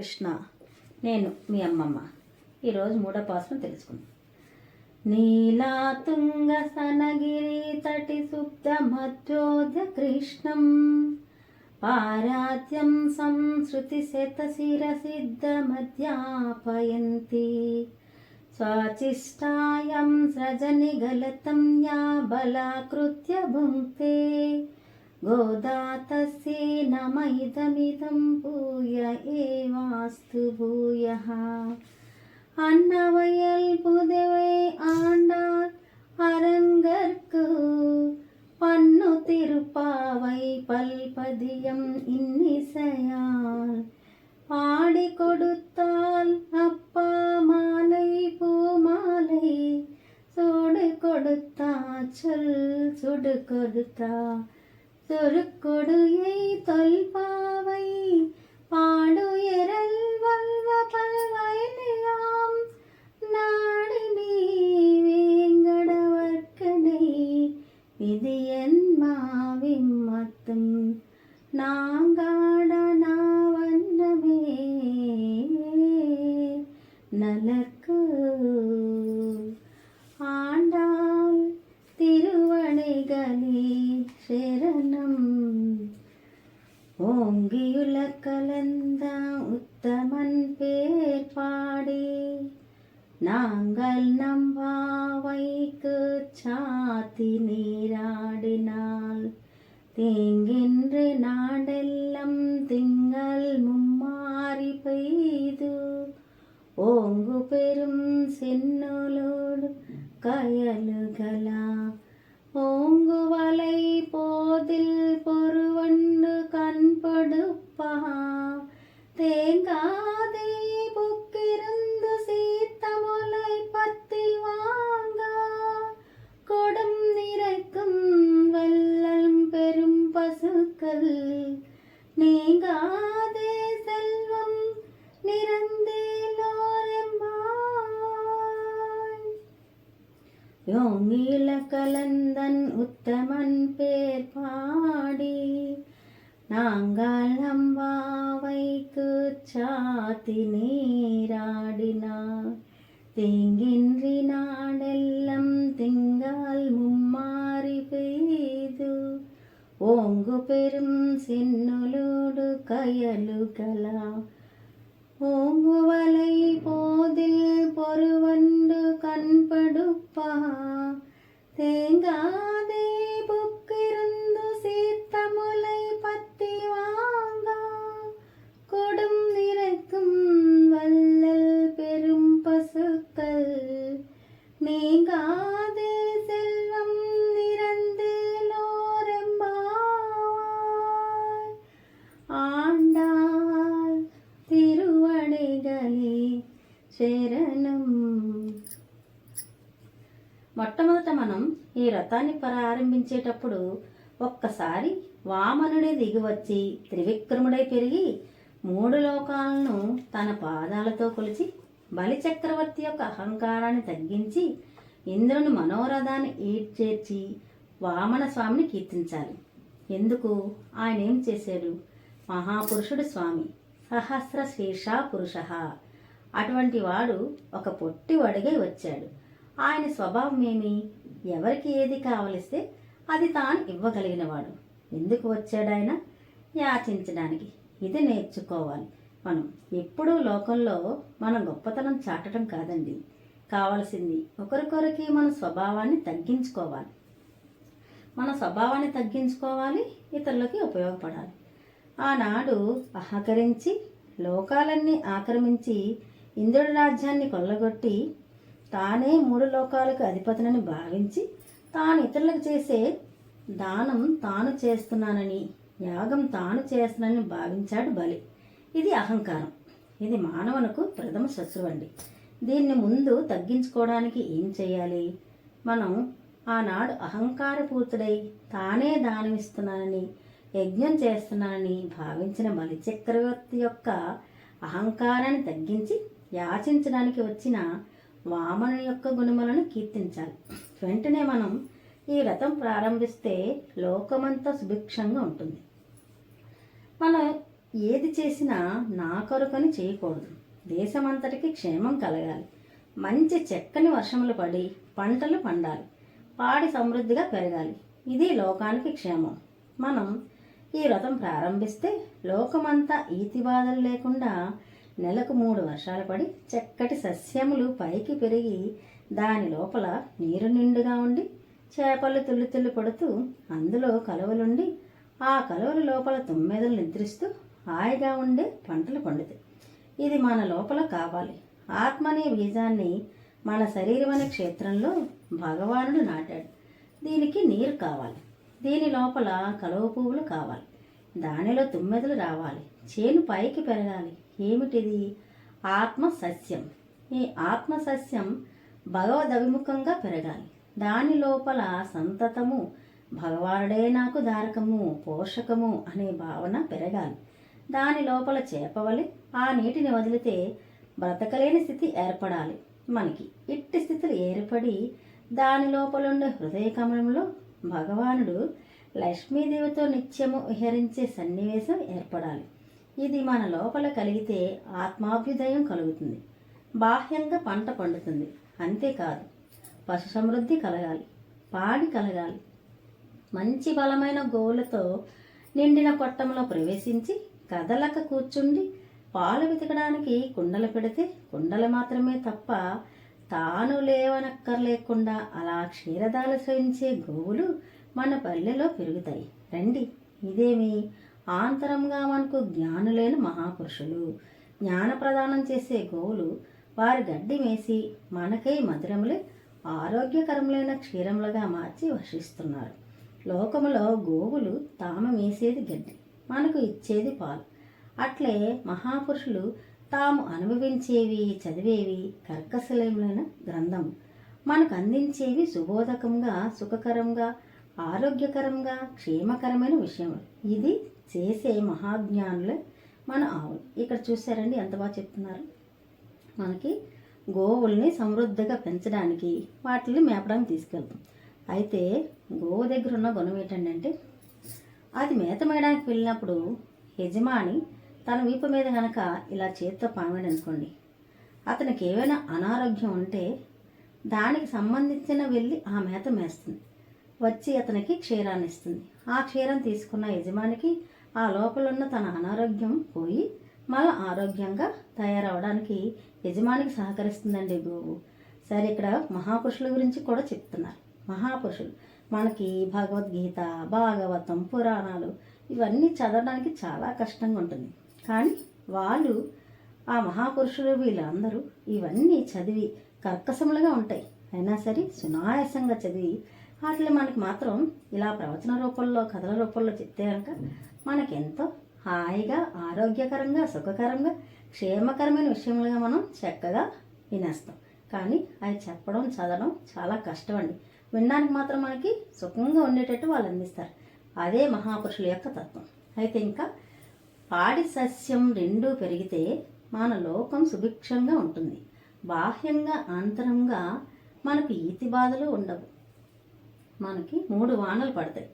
కృష్ణ నేను మీ అమ్మమ్మ. ఈరోజు మూడో పాసం తెలుసుకుందాం. నీలా తుంగ సనగిరి తటి సుప్త మధ్యోధ కృష్ణం. పారాత్యం సంస్కృతి శతశిర సిద్ధ మధ్యాపయంతి. స్వాచిష్టాయం సృజని గలతం యా బలాకృత్య భుంక్తే. गोदा तस्यै नम इदमिदं भूय एवास्तु भूयः அன்னவயல் புதுவை ஆண்டார் அரங்கற்கு பன்னு திருப்பாவை பல்பதியம் இன்னிசையால் பாடி கொடுத்தால் அப்பா மாலை பூமாலை சூடு கொடுத்தா சொல் சுடு கொடுத்தா தொழுக்கொடுயை தொல்பாவை பாடுயரல் வல்வ பல்வயலியாம் நாடினே வேங்கடவர்க்கனை விதியன் மாவின் மத்தும் நாங்காடனாவண்ணமே நலர் கலந்த உத்தமன் பேர் பாடி நாங்கள் நம்பாவைக்கு சாத்தி நீராடினால். தேங்கின்று நாடெல்லாம் திங்கள் மும்மாறி பெய்து ஓங்கு பெரும் சென்னலோடு கயலுகளா. ஓங்கு வலை போதில் பொறுவண்டு கண்படும் ஒப்பகாம் தேங்காதே புக்கிருந்து சீத்த முலை பத்தி வாங்க. கொடும் நிறைக்கும் வல்லல் பெரும் பசுக்கள். நீங்காதே செல்வம் நிறந்தேலோரெம்பாய். யோங்கில கலந்தன் உத்தமன் பேர் பாடி. நாங்கள் அம்பாவைக்கு சாத்தி நீராடினார். தீங்கின்றி நாடெல்லம் திங்கால் மும்மாறி பெய்து ஓங்கு பெரும் சின்னுலோடு கயலுகளா. ஓங்குவலை போதில் பொறுவண்டு கண்படுப்பா. தேங்காதே புக்கிருந்து சீத்தமுலை நீங்காதே செல்வம் நிறந்தேலோரெம்பாய் ஆண்டாள் திருவடிகளே శరణం మొట్టమొదట మనం ఈ వ్రతాన్ని ప్రారంభించేటప్పుడు ఒక్కసారి వామనుడే దిగివచ్చి త్రివిక్రముడై పెరిగి మూడు లోకాలను తన పాదాలతో కొలిచి బలిచక్రవర్తి యొక్క అహంకారాన్ని తగ్గించి ఇంద్రుని మనోరథాన్ని ఈడ్చేర్చి వామన స్వామిని కీర్తించాలి. ఎందుకు? ఆయన ఏం చేశాడు? మహాపురుషుడు స్వామి సహస్ర శీర్ష పురుష. అటువంటి వాడు ఒక పొట్టి వడిగై వచ్చాడు. ఆయన స్వభావం ఏమి? ఎవరికి ఏది కావలిస్తే అది తాను ఇవ్వగలిగినవాడు. ఎందుకు వచ్చాడు ఆయన యాచించడానికి. ఇది నేర్చుకోవాలి. మనం ఎప్పుడూ లోకంలో మన గొప్పతనం చాటడం కాదండి. కావలసింది ఒకరికొరికి మన స్వభావాన్ని తగ్గించుకోవాలి. మన స్వభావాన్ని తగ్గించుకోవాలి ఇతరులకి ఉపయోగపడాలి. ఆనాడు అహకరించి లోకాలన్నీ ఆక్రమించి ఇంద్రుడి రాజ్యాన్ని కొల్లగొట్టి తానే మూడు లోకాలకు అధిపతులని భావించి తాను ఇతరులకు చేసే దానం తాను చేస్తున్నానని యాగం తాను చేస్తున్నానని భావించాడు బలి. ఇది అహంకారం. ఇది మానవునకు ప్రథమ శత్రువు అండి. దీన్ని ముందు తగ్గించుకోవడానికి ఏం చేయాలి? మనం ఆనాడు అహంకారపూర్తుడై తానే దానమిస్తున్నానని యజ్ఞం చేస్తున్నానని భావించిన బలి చక్రవర్తి యొక్క అహంకారాన్ని తగ్గించి యాచించడానికి వచ్చిన వామను యొక్క గుణములను కీర్తించాలి. వెంటనే మనం ఈ వ్రతం ప్రారంభిస్తే లోకమంతా సుభిక్షంగా ఉంటుంది. మనం ఏది చేసినా నా కొరకని చేయకూడదు. దేశమంతటికి క్షేమం కలగాలి. మంచి చెక్కని వర్షములు పడి పంటలు పండాలి. పాడి సమృద్ధిగా పెరగాలి. ఇది లోకానికి క్షేమం. మనం ఈ వ్రతం ప్రారంభిస్తే లోకమంతా ఈతి బాధలు లేకుండా నెలకు మూడు వర్షాలు పడి చక్కటి సస్యములు పైకి పెరిగి దాని లోపల నీరు నిండుగా ఉండి చేపలు తుల్లి తుల్లి పడుతూ అందులో కలువలుండి ఆ కలువల లోపల తొమ్మిదలు నిద్రిస్తూ హాయిగా ఉండే పంటలు పండుతాయి. ఇది మన లోపల కావాలి. ఆత్మ అనే బీజాన్ని మన శరీరం అనే క్షేత్రంలో భగవానుడు నాటాడు. దీనికి నీరు కావాలి. దీని లోపల కలువ పువ్వులు కావాలి. దానిలో తుమ్మెదలు రావాలి. చేను పైకి పెరగాలి. ఏమిటిది? ఆత్మ సస్యం ఈ ఆత్మ సస్యం భగవద్ అభిముఖంగా పెరగాలి. దాని లోపల సంతతము భగవానుడే నాకు దారకము పోషకము అనే భావన పెరగాలి. దాని లోపల చేపవలి ఆ నీటిని వదిలితే బ్రతకలేని స్థితి ఏర్పడాలి. మనకి ఇట్టి స్థితులు ఏర్పడి దాని లోపలుండే హృదయ కమలంలో భగవానుడు లక్ష్మీదేవితో నిత్యము విహరించే సన్నివేశం ఏర్పడాలి. ఇది మన లోపల కలిగితే ఆత్మాభ్యుదయం కలుగుతుంది. బాహ్యంగా పంట పండుతుంది. అంతేకాదు పశు సమృద్ధి కలగాలి పాడి కలగాలి. మంచి బలమైన గోవులతో నిండిన కొట్టంలో ప్రవేశించి కదలక కూర్చుండి పాలు వెతకడానికి కుండలు పెడితే కుండలు మాత్రమే తప్ప తాను లేవనక్కర్లేకుండా అలా క్షీరదాలు సహించే గోవులు మన పల్లెలో పెరుగుతాయి. రండి ఇదేమి ఆంతరంగా మనకు జ్ఞానులైన మహాపురుషులు. జ్ఞాన ప్రదానం చేసే గోవులు వారి గడ్డి మేసి మనకై మధురములే ఆరోగ్యకరములైన క్షీరములుగా మార్చి వర్షిస్తున్నారు. లోకములో గోవులు తాము మేసేది గడ్డి. మనకు ఇచ్చేది పాలు. అట్లే మహాపురుషులు తాము అనుభవించేవి చదివేవి కర్కశలమైన గ్రంథం మనకు అందించేవి సుబోధకంగా సుఖకరంగా ఆరోగ్యకరంగా క్షేమకరమైన విషయం ఇది చేసే మహాజ్ఞానులే మన ఆవులు ఇక్కడ చూసారండి ఎంత బాగా చెప్తున్నారు. మనకి గోవుల్ని సమృద్ధిగా పెంచడానికి వాటిని మేపడానికి తీసుకెళ్తాం. అయితే గోవు దగ్గర ఉన్న గుణం ఏంటంటే అది మేత మేయడానికి వెళ్ళినప్పుడు యజమాని తన వీపు మీద కనుక ఇలా చేత్తో పామాడు అనుకోండి అతనికి ఏమైనా అనారోగ్యం ఉంటే దానికి సంబంధించిన వెళ్ళి ఆ మేత మేస్తుంది. వచ్చి అతనికి క్షీరాన్ని ఇస్తుంది. ఆ క్షీరం తీసుకున్న యజమానికి ఆ లోపల ఉన్న తన అనారోగ్యం పోయి మళ్ళీ ఆరోగ్యంగా తయారవడానికి యజమానికి సహకరిస్తుందండి గోవు సరే ఇక్కడ మహాపురుషుల గురించి కూడా చెప్తున్నారు. మహాపురుషులు. మనకి భగవద్గీత భాగవతం పురాణాలు ఇవన్నీ చదవడానికి చాలా కష్టంగా ఉంటుంది. కానీ వాళ్ళు ఆ మహాపురుషులు వీళ్ళందరూ ఇవన్నీ చదివి కర్కశములుగా ఉంటాయి. అయినా సరే సునాయాసంగా చదివి వాటిని మనకి మాత్రం ఇలా ప్రవచన రూపంలో కథల రూపంలో చెప్తే కనుక మనకెంతో హాయిగా ఆరోగ్యకరంగా సుఖకరంగా క్షేమకరమైన విషయములుగా మనం చక్కగా వినేస్తాం. కానీ అవి చెప్పడం చదవడం చాలా కష్టం అండి వినడానికి మాత్రం మనకి సుఖంగా ఉండేటట్టు వాళ్ళు అందిస్తారు. అదే మహాపురుషుల యొక్క తత్వం. అయితే ఇంకా పాడి సస్యం రెండూ పెరిగితే మన లోకం సుభిక్షంగా ఉంటుంది. బాహ్యంగా అంతరంగా మనకు ఈతి బాధలు ఉండవు. మనకి మూడు వానలు పడతాయి.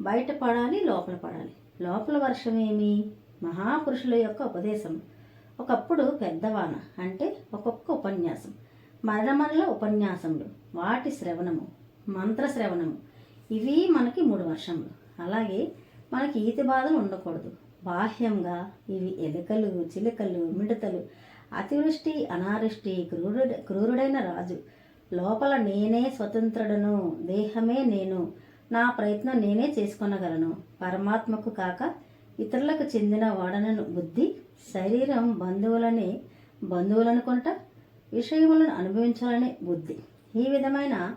బయట పడాలి లోపల పడాలి. లోపల వర్షం ఏమి? మహాపురుషుల యొక్క ఉపదేశం. ఒకప్పుడు పెద్దవాన అంటే ఒక్కొక్క ఉపన్యాసం. మరల మరల ఉపన్యాసములు. వాటి శ్రవణము. మంత్రశ్రవణము. ఇవి మనకి మూడు వర్షములు. అలాగే మనకి ఈతి బాధలు ఉండకూడదు. బాహ్యంగా ఇవి ఎలుకలు చిలుకలు మిడతలు అతివృష్టి అనావృష్టి క్రూరు క్రూరుడైన రాజు. లోపల నేనే స్వతంత్రుడను దేహమే నేను నా ప్రయత్నం నేనే చేసుకొనగలను. పరమాత్మకు కాక ఇతరులకు చెందిన వాడనను బుద్ధి శరీరం బంధువులని బంధువులనుకుంటా విషయములను అనుభవించాలనే బుద్ధి. ఈ విధమైన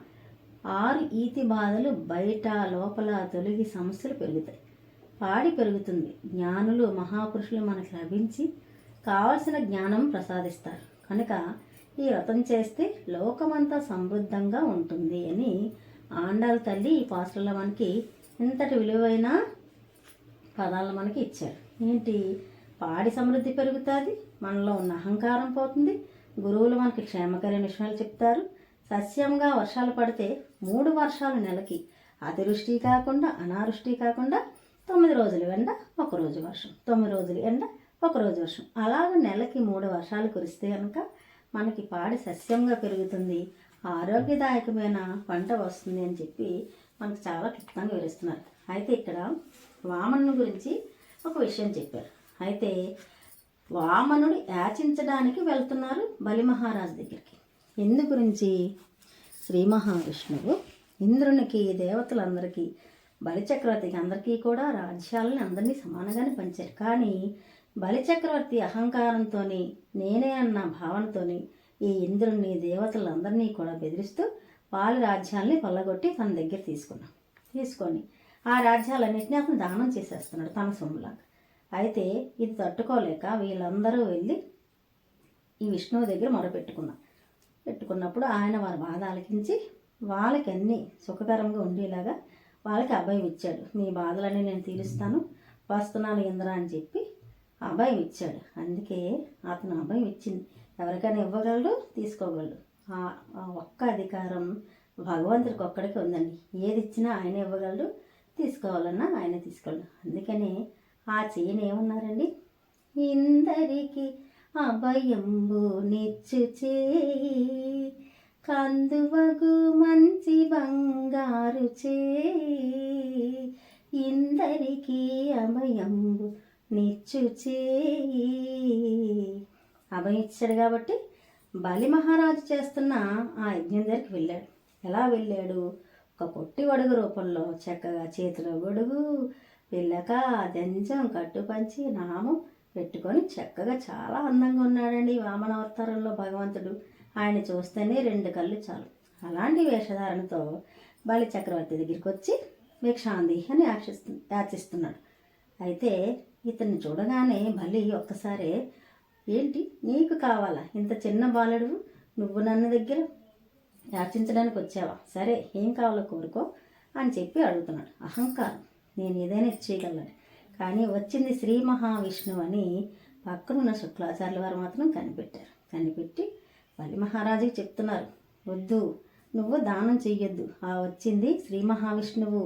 ఆరు ఈతి బాధలు బయట లోపల తొలగి సమస్యలు పెరుగుతాయి. పాడి పెరుగుతుంది. జ్ఞానులు మహాపురుషులు మనకు లభించి కావలసిన జ్ఞానం ప్రసాదిస్తారు. కనుక ఈ వ్రతం చేస్తే లోకమంతా సమృద్ధంగా ఉంటుంది అని ఆండాల తల్లి ఈ పాసులలో మనకి ఇంతటి విలువైన పదాలు మనకి ఇచ్చారు. ఏంటి? పాడి సమృద్ధి పెరుగుతుంది మనలో ఉన్న అహంకారం పోతుంది గురువులు మనకి క్షేమకరమైన విషయాలు చెప్తారు. సస్యంగా వర్షాలు పడితే మూడు వర్షాలు నెలకి. అతివృష్టి కాకుండా అనావృష్టి కాకుండా తొమ్మిది రోజులు ఎండ ఒక రోజు వర్షం. తొమ్మిది రోజులు ఎండ ఒక రోజు వర్షం. అలాగ నెలకి మూడు వర్షాలు కురిస్తే కనుక మనకి పాడి సస్యంగా పెరుగుతుంది. ఆరోగ్యదాయకమైన పంట వస్తుంది అని చెప్పి మనకు చాలా క్లుప్తంగా వివరిస్తున్నారు. అయితే ఇక్కడ వామను గురించి ఒక విషయం చెప్పారు. అయితే వామనుడు యాచించడానికి వెళ్తున్నారు బలి మహారాజు దగ్గరికి. ఎందు గురించి? శ్రీ మహావిష్ణువు ఇంద్రునికి దేవతలందరికీ బలిచక్రవర్తికి అందరికీ కూడా రాజ్యాలని అందరినీ సమానంగానే పంచారు. కానీ బలిచక్రవర్తి అహంకారంతో నేనే అన్న భావనతోని ఈ ఇంద్రుణ్ణి దేవతలందరినీ కూడా బెదిరిస్తూ వాళ్ళ రాజ్యాల్ని కొల్లగొట్టి తన దగ్గర తీసుకున్నాం. తీసుకొని ఆ రాజ్యాలన్నింటినీ అతను దానం చేసేస్తున్నాడు తన సొమ్ములాగా. అయితే ఇది తట్టుకోలేక వీళ్ళందరూ వెళ్ళి ఈ విష్ణువు దగ్గర మొరపెట్టుకున్నాం. పెట్టుకున్నప్పుడు ఆయన వారి బాధ ఆలకించి వాళ్ళకి అన్నీ సుఖకరంగా ఉండేలాగా వాళ్ళకి అభయం ఇచ్చాడు. మీ బాధలన్నీ నేను తీరుస్తాను. వస్తున్నాను ఇంద్రా అని చెప్పి అభయం ఇచ్చాడు. అందుకే అతను అభయం ఇచ్చింది. ఎవరికైనా ఇవ్వగలడు తీసుకోగలడు. ఆ ఒక్క అధికారం భగవంతుడికి ఒక్కడికి ఉందండి. ఏది ఇచ్చినా ఆయన ఇవ్వగలడు తీసుకోవాలన్నా ఆయన తీసుకోగలడు. అందుకని ఆ చేయని ఏమన్నారండి? ఇందరికి అభయంబు నిచ్చు చేయి కందువగు మంచి బంగారు చేయి ఇందరికీ అభయంబు నిచ్చు చేయి అభయం ఇచ్చాడు కాబట్టి బలి మహారాజు చేస్తున్న ఆ యజ్ఞం దగ్గరికి వెళ్ళాడు. ఎలా వెళ్ళాడు? ఒక పొట్టి గొడుగు రూపంలో చక్కగా చేతిలో గొడుగు పిల్లక దెంజం కట్టుపంచి నామం పెట్టుకొని చక్కగా చాలా అందంగా ఉన్నాడండి వామన అవతారంలో భగవంతుడు. ఆయన చూస్తేనే రెండు కళ్ళు చాలు. అలాంటి వేషధారణతో బలి చక్రవర్తి దగ్గరికి వచ్చి భిక్షాంది అని యాచిస్తు యాచిస్తున్నాడు. అయితే ఇతన్ని చూడగానే బలి ఒక్కసారి ఏంటి? నీకు కావాలా? ఇంత చిన్న బాలుడు నువ్వు నన్ను దగ్గర యాచించడానికి వచ్చావా? సరే ఏం కావాలో కోరుకో అని చెప్పి అడుగుతున్నాడు. అహంకారం. నేను ఏదైనా ఇచ్చేయగలను కానీ వచ్చింది శ్రీ మహావిష్ణువు అని పక్కనున్న శుక్లాచార్యుల వారు మాత్రం కనిపెట్టారు. కనిపెట్టి బలి మహారాజుకి చెప్తున్నారు వద్దు నువ్వు దానం చెయ్యొద్దు. ఆ వచ్చింది శ్రీ మహావిష్ణువు.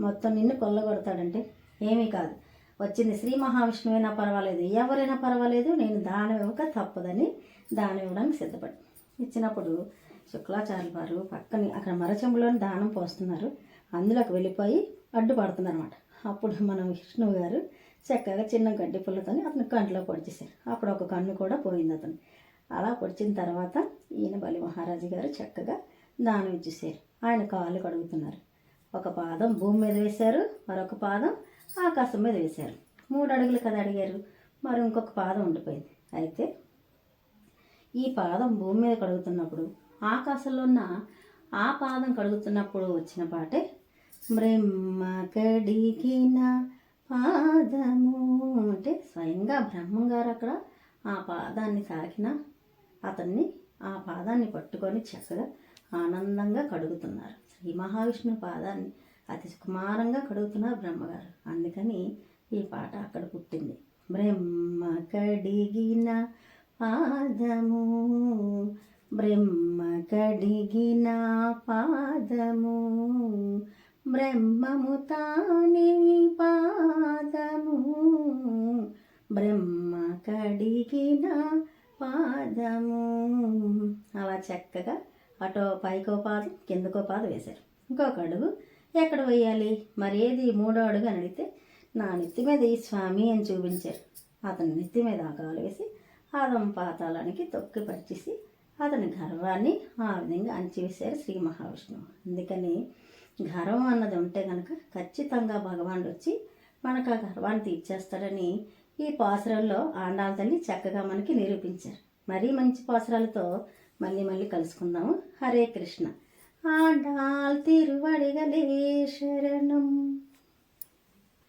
మొత్తం నిన్ను కొల్లగొడతాడంటే ఏమీ కాదు. వచ్చింది శ్రీ మహావిష్ణువైనా పర్వాలేదు. ఎవరైనా పర్వాలేదు. నేను దానం ఇవ్వక తప్పదని దానం ఇవ్వడానికి సిద్ధపడి ఇచ్చినప్పుడు శుక్లాచార్యుల వారు పక్కని అక్కడ మరచెంబులోని దానం పోస్తున్నారు. అందులోకి వెళ్ళిపోయి అడ్డుపడుతున్నారు అనమాట అప్పుడు మన విష్ణువు గారు చక్కగా చిన్న గడ్డి పుల్లతోని అతను కంట్లో పొడిచేశారు. అప్పుడు ఒక కన్ను కూడా పోయింది అతను. అలా పొడిచిన తర్వాత ఈయన బలి మహారాజు గారు చక్కగా దానం ఇచ్చేసారు ఆయన కాళ్ళు కడుగుతున్నారు. ఒక పాదం భూమి మీద వేశారు మరొక పాదం ఆకాశం మీద వేశారు. మూడు అడుగులు కదా అడిగారు. మరి ఇంకొక పాదం ఉండిపోయింది. అయితే ఈ పాదం భూమి మీద కడుగుతున్నప్పుడు ఆకాశంలో ఉన్న ఆ పాదం కడుగుతున్నప్పుడు వచ్చిన పాటే బ్రహ్మ కడిగిన పాదము. అంటే స్వయంగా బ్రహ్మంగారు అక్కడ ఆ పాదాన్ని తాకిన అతన్ని ఆ పాదాన్ని పట్టుకొని చక్కగా ఆనందంగా కడుగుతున్నారు. శ్రీ మహావిష్ణు పాదాన్ని అతి సుకుమారంగా కడుగుతున్నారు బ్రహ్మగారు. అందుకని ఈ పాట అక్కడ పుట్టింది. బ్రహ్మ కడిగిన పాదము బ్రహ్మ కడిగిన పాదము. బ్రహ్మము తానే పాదము. బ్రహ్మ కడిగిన పాదము. అలా చక్కగా అటో పైకో పాదం కిందకో పాదం వేశారు. ఇంకొక అడుగు ఎక్కడ వేయాలి? మరి ఏది? మూడో అడుగు అని అడిగితే నా నెత్తి మీద ఈ స్వామి అని చూపించారు. అతని నెత్తి మీద ఆకాలు వేసి ఆదం పాతాళానికి తొక్కి పరిచేసి అతని గర్వాన్ని ఆ విధంగా అణచివేశారు శ్రీ మహావిష్ణువు. అందుకని గర్వం అన్నది ఉంటే కనుక ఖచ్చితంగా భగవానుడు వచ్చి మనకు ఆ గర్వాన్ని తీర్చేస్తాడని ఈ పాసరాల్లో ఆండాల తల్లి చక్కగా మనకి నిరూపించారు. మరీ మంచి పాసురాలతో మళ్ళీ మళ్ళీ కలుసుకుందాము. హరే కృష్ణ. ఆండాల్ తిరువడిగలే శరణం